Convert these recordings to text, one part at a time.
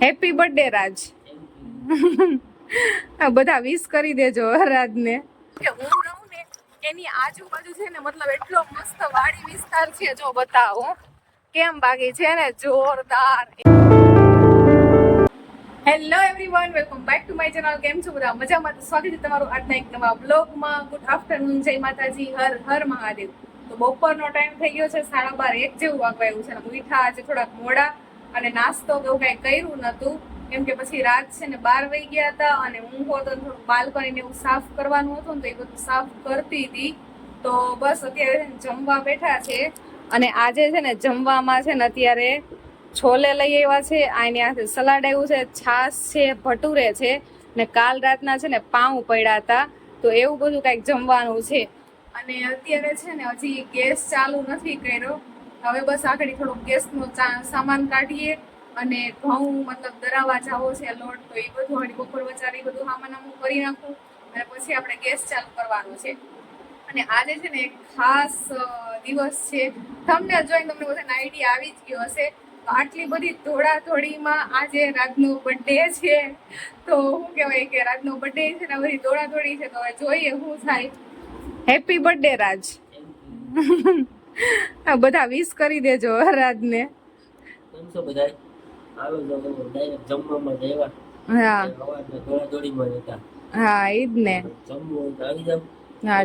Happy birthday રાજ આ બધા વિશ કરી દેજો રાજને હું રહું ને, એની આજુબાજુ છે ને, મતલબ એટલો મસ્ત વાડી વિસ્તાર છે, જો બતાવો. કેમ બાકી છે ને, જોરદાર. Hello everyone welcome back to my channel કેમ છો બધા? મજામાં? સ્વાગત છે તમારું આજના એક નવા બ્લોગમાં ગુડ આફ્ટરનૂન જય માતાજી. હર હર મહાદેવ. તો બપોરનો ટાઈમ થઈ ગયો છે, સાડા બાર એક જેવું વાગવા એવું છે. મીઠા આજે થોડાક મોડા. અને નાસ્તો કે એવું કાંઈ કર્યું નહોતું. કેમ કે પછી રાત છે ને બાર વાગી ગયા હતા અને હું હોત થોડું બાલ્કનીને એવું સાફ કરવાનું હતું ને તો એ બધું સાફ કરતી હતી. તો બસ અત્યારે જમવા બેઠા છે. અને આજે છે ને જમવામાં છે ને અત્યારે છોલે લઈ આવ્યા છે. આની હાથે સલાડ આવ્યું છે, છાશ છે, ભટુરે છે ને કાલ રાતના છે ને પાઉં પડ્યા હતા. તો એવું બધું કાંઈક જમવાનું છે. અને અત્યારે છે ને હજી ગેસ ચાલુ નથી કર્યો. હવે બસ આગળ થોડોક ગેસનો સામાન કાઢીએ અને ઘઉં, મતલબ દરાવા જાવો છે, લોટ તો એ બધું હળી બપોર વચારી બધું સામાન અમુક કરી નાખું અને પછી આપણે ગેસ ચાલુ કરવાનો છે. અને આજે છે ને એક ખાસ દિવસ છે. તમને જોઈને તમને બધાને આઈડિયા આવી જ ગયો હશે. તો આટલી બધી દોડાદોડીમાં આજે રાજનો બર્થડે છે. તો શું કહેવાય કે રાજનો બર્થડે છે ને બધી દોડાદોડી છે તો હવે જોઈએ શું થાય. હેપી બર્થડે રાજ બધા વિશ કરી દેજો રાજને કેમ છો બધાય? આવે જો ડાયરેક્ટ જમવામાં જ આવ્યા. હા. હતા. ઈ જ ને. હા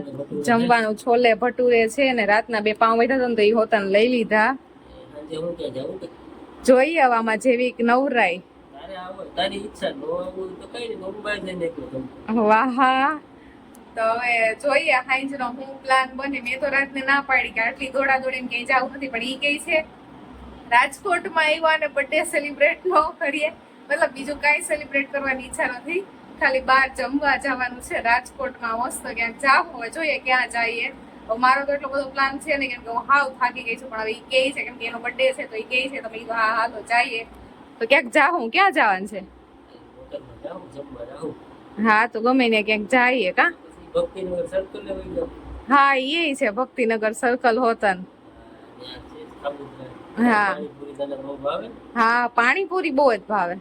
જમવાનું છોલે ભટુરે છે ને રાતના બે પાઉં બેઠા હતા ને તો એ હોતાને લઈ લીધા. જોઈ જોઈએ હવે આમાં જેવી નવરાય. વાહ તો હવે જોઈએ હાઈજનો હું પ્લાન બને. મેં તો રાતને ના પાડી કે આટલી દોડા દોડીને ક્યાંય જવું નથી પણ એ કહે છે રાજકોટમાં આવ્યા અને બર્થડે સેલિબ્રેટ ન કરીએ. મતલબ બીજું કાંઈ સેલિબ્રેટ કરવાની ઈચ્છા નથી. ખાલી બહાર જમવા જવાનું છે રાજકોટમાં મસ્ત ક્યાંક જાવ હોય જોઈએ ક્યાં જઈએ. મારો તો એટલો બધો પ્લાન છે ને કેમ કે હું હાવ થાકી ગઈ છું પણ હવે એ કહે છે કેમ કે એનો બર્થડે છે તો એ કહે છે તો મેં હા હા તો જઈએ. તો ક્યાંક જાઉં ક્યાં જવાનું છે? હા તો ગમે ને ક્યાંક જઈએ કા? ભક્તિનગર સર્કલ ને વહી હા એ છે ભક્તિનગર સર્કલ હોતન. હા. હા પાણીપુરી બહુ જ ભાવે.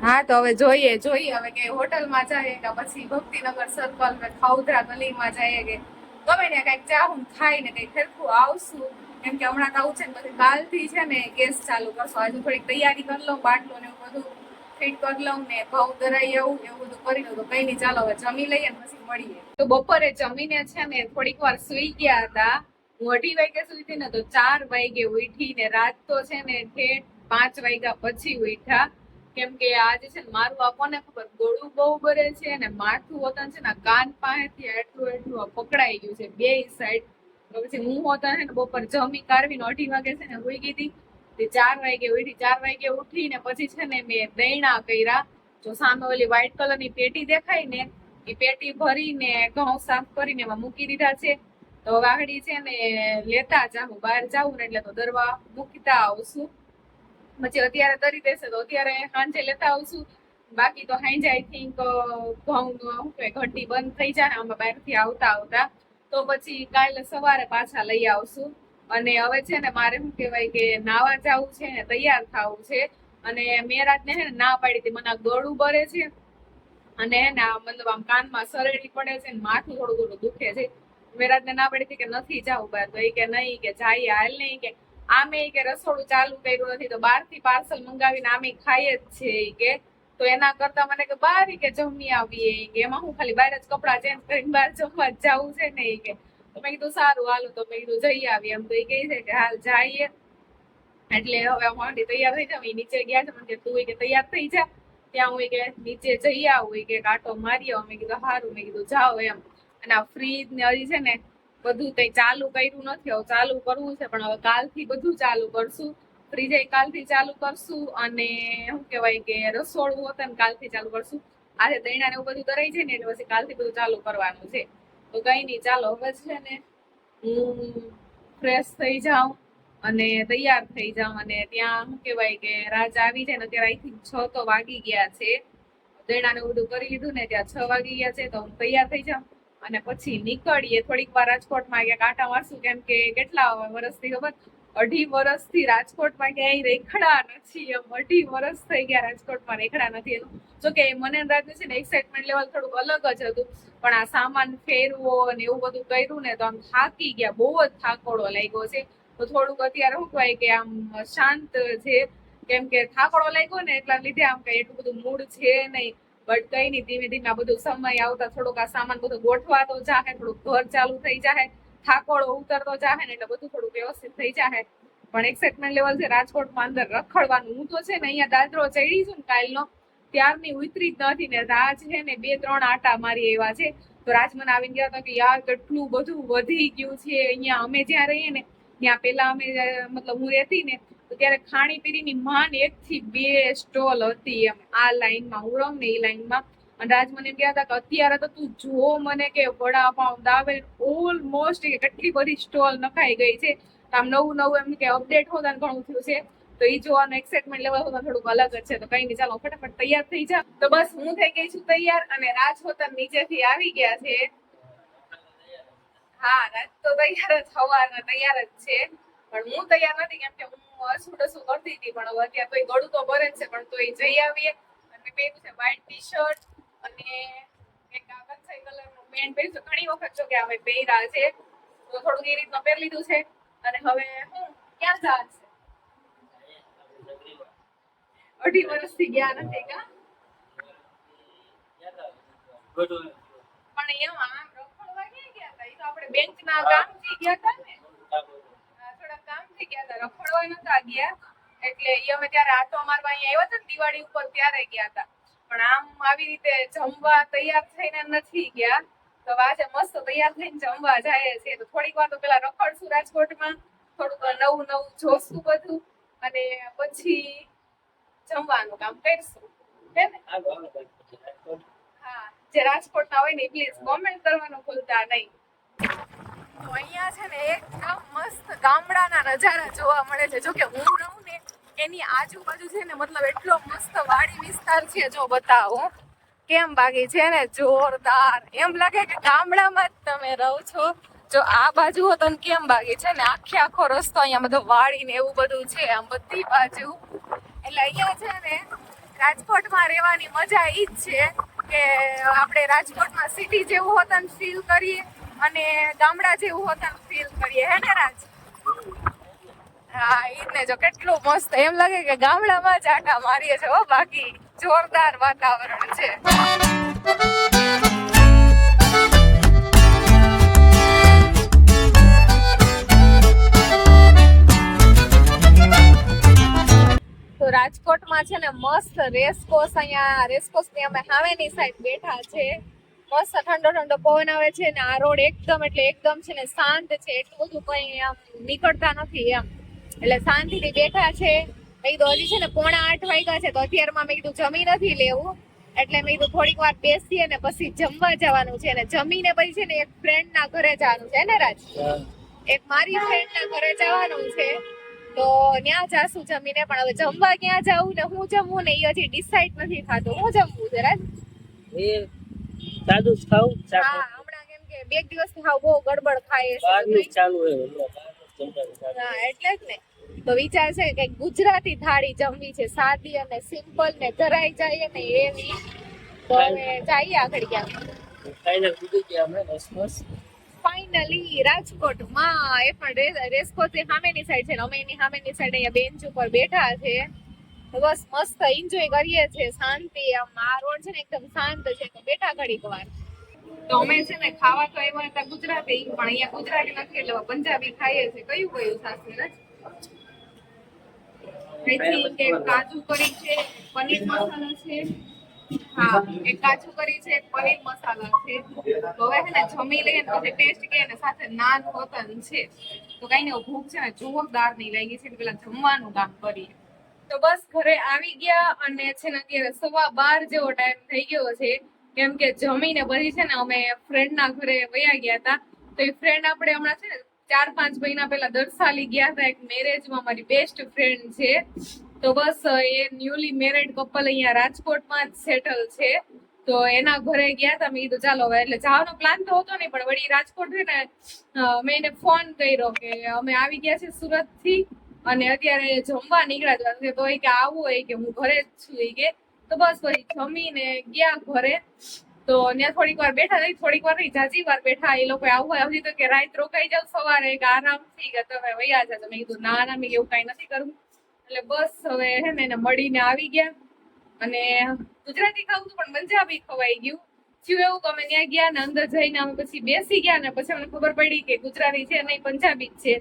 હા, તો હવે જોઈએ જોઈએ હવે કે હોટલમાં જઈએ કે પછી ભક્તિનગર સર્કલ કે ખૌધરા ગલીમાં જઈએ કે ગમે ને કંઈક ચાહું ખાઈને કઈ ફેરખું આવશું. કેમ કે હમણાં તો આવું છે ને પછી કાલથી છે ને ગેસ ચાલુ કરશો. હજુ થોડીક તૈયારી કરી લઉં બાટલો ને બધું. ફિટ કરી લઉં ને ઘઉં ધરાઈ આવું એવું બધું કરી લઉં તો કઈ નહીં. ચાલો, હવે જમી લઈએ ને પછી મળીએ. તો બપોરે જમીને છે ને થોડીક વાર સુઈ ગયા હતા. હું અઢી વાગે હતી ને તો ચાર વાગે ઉઠી ને રાત તો છે ને ઠેઠ પાંચ વાગ્યા પછી ઉઠ્યા. કેમ કે આજે છે ને મારું આ કોને ખબર? ગળું બહુ ભરે છે અને માથું હોતા છે ને કાન પાસેથી એટલું એટલું પકડાઈ ગયું છે બે સાઈડ પછી હું હોતા છે ને બપોર જમી કાઢવીને અઢી વાગે છે ને હોઈ ગઈ હતી. તે ચાર વાગે ઉઠી, ચાર વાગે ઉઠીને પછી છે ને મેં દૈણા કર્યા. જો સામે ઓલી વ્હાઈટ કલરની પેટી દેખાય ને, એ પેટી ભરીને ઘઉં સાફ કરીને એમાં મૂકી દીધા છે. તો વાઘડી છે ને લેતા જાઉં બહાર જાઉં ને એટલે તો દરવા મૂકતા આવશું. પછી અત્યારે તરી દેશે તો અત્યારે સાંજે લેતા આવશું. બાકી તો હાઈ આઈ થિંક ઘઉં ઘંટી બંધ થઈ જાય અમે બહારથી આવતા આવતા. તો પછી કાલે સવારે પાછા લઈ આવશું. અને હવે છે ને મારે શું કહેવાય કે નાવા જવું છે ને, તૈયાર થવું છે. અને મેં રાતને છે ને ના પાડી હતી, મને ગળું ભરે છે. અને ને મતલબ આમ કાનમાં સરળી પડે છે ને માથું થોડું થોડું દુખે છે. મેં રાતને ના પાડી હતી કે નથી જવું બહાર, તો એ કે નહીં, કે જાય, હાલ નહીં, કે આમે કે રસોડું ચાલુ કર્યું નથી, તો બહારથી પાર્સલ મંગાવીને આમે ખાઈએ જ છે એ કે. તો એના કરતા મને કે બહાર કે જમી આવીએ કે, એમાં હું ખાલી બહાર જ કપડાં ચેન્જ કરીને બહાર જમવા જ જાવું છે ને એ કે. તો મેં કીધું, સારું, હાલો. તો મેં કીધું, જઈ આવીએ. એમ તો એ છે કે, હાલ જઈએ. એટલે હવે હું તૈયાર થઈ જાવ નીચે ગયા છે. મને તું કે તૈયાર થઈ જા. ત્યાં હું કે, નીચે જઈ આવું. કે, કાંટો મારી આવું મેં કીધું સારું મેં કીધું, જાઓ એમ. અને આ ફ્રીજ ને હજી છે ને, બધું કઈ ચાલુ કર્યું નથી. હવે ચાલુ કરવું છે, પણ હવે કાલથી બધું ચાલુ કરશું. ફ્રીજ કાલથી ચાલુ કરશું અને શું કહેવાય કે, રસોડું હતું ને કાલથી ચાલુ કરશું. આજે દૈણા ને એવું બધું કરાઈ છે ને, એટલે પછી કાલથી બધું ચાલુ કરવાનું છે. તો કઈ નહીં, ચાલો હવે છે ને હું ફ્રેશ થઈ જાઉં અને તૈયાર થઈ જાઉં અને ત્યાં શું કહેવાય કે રાજ આવી જાય ને અત્યારે આઈ થિંક છ તો વાગી ગયા છે. દેણાને બધું કરી લીધું ને ત્યાં છ વાગી ગયા છે તો હું તૈયાર થઈ જાઉં અને પછી નીકળીએ. થોડીક વાર રાજકોટમાં ક્યાંક કાંટા મારશું કેમ કે કેટલા વર્ષથી ખબર અઢી વર્ષથી રાજકોટમાં ક્યાંય રેખડા નથી. એમ અઢી વર્ષ થઈ ગયા રાજકોટમાં રેખડા નથી. એનું જો કે મને રાજને છે ને એક્સાઇટમેન્ટ લેવલ થોડુંક અલગ જ હતું. પણ આ સામાન ફેરવો અને એવું બધું કર્યું ને, તો આમ થાકી ગયા. બહુ જ થાકોડો લાગ્યો છે. તો થોડુંક અત્યારે શું કહેવાય કે આમ શાંત છે. કેમ કે થાકોડો લાગ્યો ને, એટલા લીધે આમ કઈ એટલું બધું મૂડ છે નહીં. બટ કઈ નહીં, ધીમે ધીમે આ બધું સમય આવતા થોડુંક આ સામાન બધું ગોઠવા તો જાહે, થોડુંક ઘર ચાલુ થઈ જાહે. થાકોડો ઉતરતો જાહે ને એટલે બધું થોડું વ્યવસ્થિત થઈ જાહે. પણ એક્સાઇટમેન્ટ લેવલ છે રાજકોટમાં અંદર રખડવાનું. હું તો છે ને અહીંયા દાદરો ચડી છું ને કાલનો, ત્યારની ઉતરી જ નથી ને રાજ છે ને બે ત્રણ આટા મારી એવા છે. તો રાજ મને આવીને ગયા હતા કે યાર કેટલું બધું વધી ગયું છે, અહીંયા અમે જ્યાં રહીએ ને, ત્યાં પેલા અમે, મતલબ હું રહેતી ને, તો ત્યારે ખાણીપીણીની માન એક થી બે સ્ટોલ હતી એમ. આ લાઈનમાં હું ને એ લાઈનમાં. અને રાજ મને કહેતા હતા કે અત્યારે તો તું જો મને કે વડાપાઉં દાવેલ ઓલમોસ્ટ કેટલી બધી સ્ટોલ નખાઈ ગઈ છે. તો આમ નવું નવું એમ કે અપડેટ હોતા ઘણું થયું છે. તો એ જોવાનું એક્સાઇટમેન્ટ લેવલ હોતા થોડુંક અલગ જ છે. તો કઈ નહીં, ચાલો ફટાફટ તૈયાર થઈ જા. તો બસ હું થઈ ગઈ છું તૈયાર અને રાજ હોતા નીચેથી આવી ગયા છે. હા, રાજ તો તૈયાર જ સવારના તૈયાર જ છે. પણ હું તૈયાર નથી કેમ કે હું અસું ડસું કરતી હતી. પણ અત્યારે તોય ગળું તો ભરે જ છે, પણ તોય જઈ આવીએ. અને પહેર્યું છે વ્હાઈટ ટી શર્ટ અને એક આ છે કલરનું પેન્ટ પહેર્યું ઘણી વખત જો કે અમે પહેર્યા છે તો થોડુંક એ રીતનું પહેરી લીધું છે. અને હવે હું ક્યાં જવાનું છે? અઢી વર્ષથી ગયા નથી કા? પણ એમ આમ રખડવા ક્યાં ગયા હતા? એ તો આપણે ગામથી ગયા હતા ને. થોડા કામથી ગયા હતા. રખડવા નતા ગયા. એટલે એ અમે ત્યારે આટો મારવા અહીંયા આવ્યા હતા ને દિવાળી ઉપર ત્યારે ગયા હતા. પણ આમ આવી રીતે જમવા તૈયાર થઈને નથી ગયા. તો આજે મસ્ત તૈયાર થઈને જમવા જાય છે. તો થોડીક વાર તો પેલા રખડશું રાજકોટમાં. થોડુંક નવું નવું જોશું બધું. અને પછી જમવાનું કામ કરશું. હે જે રાજકોટના હોય ને પ્લીઝ કોમેન્ટ કરવાનું ભૂલતા નહીં. અહીંયા છે ને એકદમ મસ્ત ગામડાના નજારા જોવા મળે છે. જો કે હું રહું ને એની આજુબાજુ છે ને મતલબ એટલો મસ્ત વાડી વિસ્તાર છે જો બતાવો. કેમ બાકી છે ને જોરદાર. એમ લાગે કે ગામડામાં જ તમે રહો છો. જો આ બાજુ હોત ને કેમ બાકી છે ને આખે આખો રસ્તો અહીંયા બધો વાડી ને એવું બધું છે, આમ બધી બાજુ. એટલે અહીંયા છે ને રાજકોટમાં રહેવાની મજા ઈ જ છે કે આપણે રાજકોટમાં સિટી જેવું હોતા ફીલ કરીએ અને ગામડા જેવું હોતા ફીલ કરીએ. હે ને રાજ? હા ઈ ને જો કેટલું મસ્ત. એમ લાગે કે ગામડામાં જ આટા મારીએ છે હો, બાકી જોરદાર વાતાવરણ છે. તો રાજકોટમાં છે ને મસ્ત રેસકોસ અહીંયા રેસકોસની અમે હાવેની સાઈડ બેઠા છે. મસ્ત ઠંડો ઠંડો પવન આવે છે ને, આ રોડ એકદમ એટલે એકદમ છે ને શાંત છે. એટલું બધું કઈ આમ નીકળતા નથી એમ. એટલે શાંતિથી બેઠા છે. મેં કીધું હજી છે ને પોણા આઠ વાગ્યા છે તો અત્યારમાં મેં કીધું જમી નથી લેવું. એટલે મેં કીધું થોડીક વાર બેસીએ ને પછી જમવા જવાનું છે. ને જમીને પછી છે ને એક ફ્રેન્ડ ના ઘરે જવાનું છે ને રાજ? એક મારી ફ્રેન્ડ ના ઘરે જવાનું છે. તો ત્યાં જાશું જમીને પણ હવે જમવા ક્યાં જાવું ને હું જમવું ને એ હજી ડિસાઈડ નથી થતું. હું જમવું છે રાજ? સાદું ખાવું હા હમણાં કેમ કે બે દિવસથી ખાવ બહુ ગડબડ ખાય છે ચાલુ હોય. હા એટલે જ ને. તો વિચાર છે કે ગુજરાતી થાળી જમવી છે સાદી અને સિમ્પલ ને ધરાઈ જાય ને એવી. તો હવે જઈએ આગળ ક્યાં? ફાઇનલ રાજકોટમાં એ પણ રેસકોટ સામેની સાઈડ છે અમે એની સામેની સાઈડ અહીંયા બેન્ચ ઉપર બેઠા છે. બસ મસ્ત એન્જોય કરીએ છીએ શાંતિ આમ આ રોડ છે ને એકદમ શાંત છે. તો બેઠા ઘડીક વાર. તો અમે છે ને ખાવા તો આવ્યા હતા ગુજરાતી પણ અહીંયા ગુજરાતી નથી એટલે પંજાબી ખાઈએ છીએ. કયું કયું સાસુ રાજ? અહીંથી કે કાજુ કરી છે પનીર મસાલા છે. હા એક કાજુ કરી છે પનીર મસાલા છે. તો હવે ને જમી લઈએ ને પછી ટેસ્ટ ને સાથે નાન છે. તો કઈ ને ભૂખ છે ને જોરદાર નહીં લાગી છે એટલે પેલા જમવાનું કામ કરીએ. તો બસ ઘરે આવી ગયા અને છે ને અત્યારે સવા બાર જેવો ટાઈમ થઈ ગયો છે. કેમ કે જમીને બધી છે ને અમે ફ્રેન્ડના ઘરે વયા ગયા હતા. તો એ ફ્રેન્ડ આપણે હમણાં છે ને ચાર પાંચ મહિના પહેલા દરસાલી ગયા હતા એક મેરેજમાં મારી બેસ્ટ ફ્રેન્ડ છે. તો બસ, એ ન્યુલી મેરેડ કપલ અહીંયા રાજકોટમાં જ સેટલ છે. તો એના ઘરે ગયા હતા મેં કીધું, ચાલો હવે. એટલે જવાનો પ્લાન તો હતો નહીં, પણ વળી રાજકોટ છે ને મેં એને ફોન કર્યો કે અમે આવી ગયા છીએ સુરતથી અને અત્યારે જમવા નીકળ્યા હતા તો એ કે આવું હોય કે હું ઘરે જ છું. એ કે તો બસ પછી જમીને ગયા ઘરે. તો ત્યાં થોડીક વાર બેઠા થઈ થોડીક વાર નહીં, જાજી વાર બેઠા, એ લોકો આવું હોય તો કે રાત રોકાઈ જાવ સવારે, કે આરામથી, કે તમે વયા જાવ. તો મેં કીધું, ના ના, મેં એવું કાંઈ નથી કરવું. એટલે બસ હવે હે ને, એને મળીને આવી ગયા. અને ગુજરાતી ખાવું હતું પણ પંજાબી ખવાઈ ગયું. થયું એવું કે અમે ત્યાં ગયા ને અંદર જઈને અમે પછી બેસી ગયા ને પછી અમને ખબર પડી કે ગુજરાતી છે નહીં પંજાબી જ છે.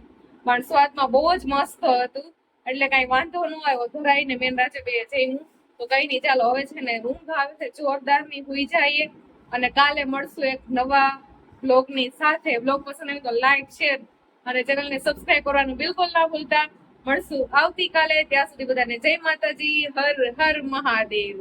પણ સ્વાદમાં બહુ જ મસ્ત હતું. એટલે કાંઈ વાંધો ન આવ્યો. ધરાઈને મેન રાજે બે જઈનું તો કઈ નહીં ચાલો હવે છે ને ઊંઘ આવે છે જોરદારની હુઈ જઈએ અને કાલે મળશું એક નવા બ્લોગની સાથે. બ્લોગ પસંદ આવ્યો તો લાઈક શેર અને ચેનલને સબસ્ક્રાઇબ કરવાનું બિલકુલ ના ભૂલતા. મળશું આવતીકાલે, ત્યાં સુધી બધાને જય માતાજી, હર હર મહાદેવ.